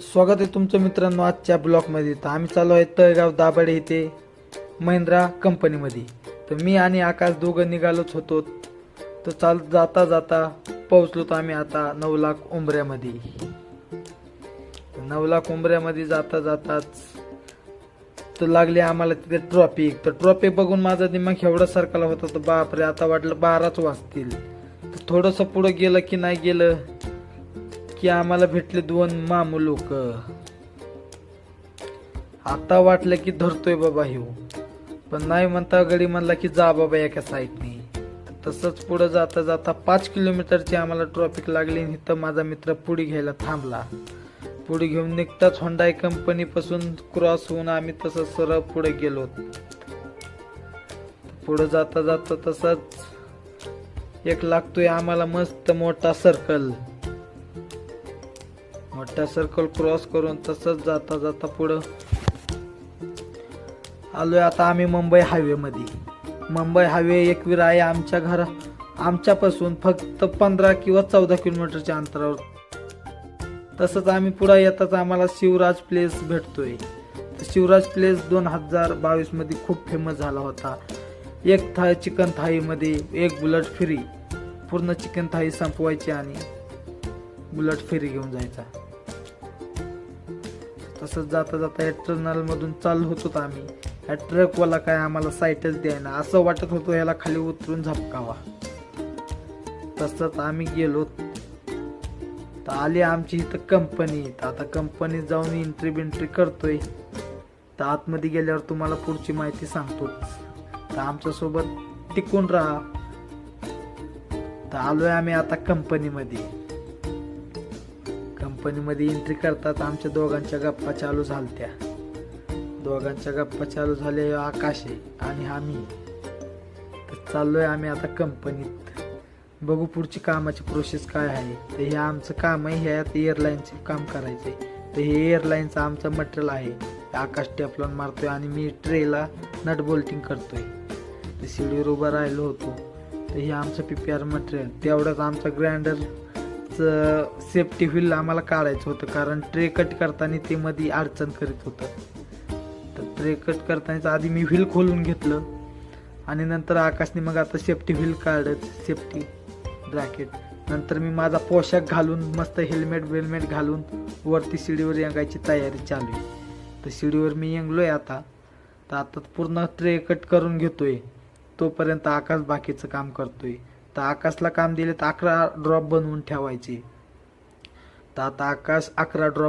स्वागत आहे तुमचं मित्रांनो आजच्या ब्लॉकमध्ये तर आम्ही चालू आहे तळगाव दाभाडे इथे महिंद्रा कंपनीमध्ये. तर मी आणि आकाश दोघं निघालोच होतो. तर चाल जाता जाता पोहोचलो तर आम्ही आता नऊ लाख उंबऱ्यामध्ये. नऊ लाख उंबऱ्यामध्ये जाता जाताच तर लागली आम्हाला तिथे ट्रॉफिक तर ट्रॉफिक बघून माझा दिमाग एवढा सरकला होता तर बापरे आता वाटलं बाराच वाजतील. तर थोडंसं पुढं गेलं की नाही गेलं की आम्हाला भेटले दोन मामू लोक. आता वाटलं की धरतोय बाबा ह्यो. पण नाही म्हणता गडी म्हणला की जा बाबा एका साईडने. तसंच पुढे जाता जाता पाच किलोमीटरची आम्हाला ट्रॉफिक लागली आणि इथं माझा मित्र पुढे घ्यायला थांबला. पुढे घेऊन निघताच होंडाई कंपनीपासून क्रॉस होऊन आम्ही तसं सरळ पुढे गेलो. पुढे जाता जाता तसंच एक लागतोय आम्हाला मस्त मोठा सर्कल मोठा सर्कल क्रॉस करून तसंच जाता जाता पुढं. आलोय आता आम्ही मुंबई हायवेमध्ये मुंबई हायवे एकवीर आहे आमच्या घरा आमच्यापासून फक्त पंधरा किंवा चौदा किलोमीटरच्या अंतरावर. तसंच आम्ही पुढे येताच आम्हाला शिवराज प्लेस भेटतोय. शिवराज प्लेस दोन हजार बावीसमध्ये खूप फेमस झाला होता. एक थाय चिकन थाळीमध्ये एक बुलट फ्री. पूर्ण चिकन थाळी संपवायची आणि बुलट फेरी घेऊन जायचा. तसंच जाता जाता या टर्नल मधून चालू होतो आम्ही. ह्या ट्रकवाला काय आम्हाला साईटच द्यायना असं वाटत होतं याला खाली उतरून झपकावा. तसंच आम्ही गेलो. तर आली आमची इथं कंपनी तर आता कंपनीत जाऊन एंट्री बिंट्री करतोय. तर आतमध्ये गेल्यावर तुम्हाला पुढची माहिती सांगतो. तर आमच्यासोबत टिकून राहा. तर आलोय आम्ही आता कंपनीमध्ये कंपनीमध्ये एंट्री करतात आमच्या दोघांच्या गप्पा चालू झालत्या. दोघांच्या गप्पा चालू झाले आकाश आहे आणि आम्ही तर चाललोय आम्ही आता कंपनीत. बघू पुढची कामाची प्रोसेस काय आहे. तर हे आमचं काम आहे ह्यात एअरलाईनचे काम करायचे तर हे एअरलाईनचं आमचं मटेरियल आहे. आकाश टेपलॉन मारतोय आणि मी ट्रेला नट बोल्टिंग करतोय. तर शिडीवर उभा राहिलो होतो. तर हे आमचं पी पी आर मटेरियल तेवढंच आमचं ग्राइंडर सेफ्टी व्हील आम्हाला काढायचं होतं कारण ट्रे कट करताना ते मध्ये अडचण करीत होतं. तर ट्रे कट करतानाच आधी मी व्हील खोलून घेतलं आणि नंतर आकाशने मग आता सेफ्टी व्हील काढत सेफ्टी ब्रॅकेट नंतर मी माझा पोशाख घालून मस्त हेल्मेट वेल्मेट घालून वरती शिडीवर यंगायची तयारी चालू आहे. तर शिडीवर मी येंगलोय आता. तर आता पूर्ण ट्रे कट करून घेतोय. तोपर्यंत आकाश बाकीचं काम करतोय. तर आकाशला काम दिले तर अकरा ड्रॉप बनवून ठेवायचे. तर आता आकाश अकरा ड्रॉप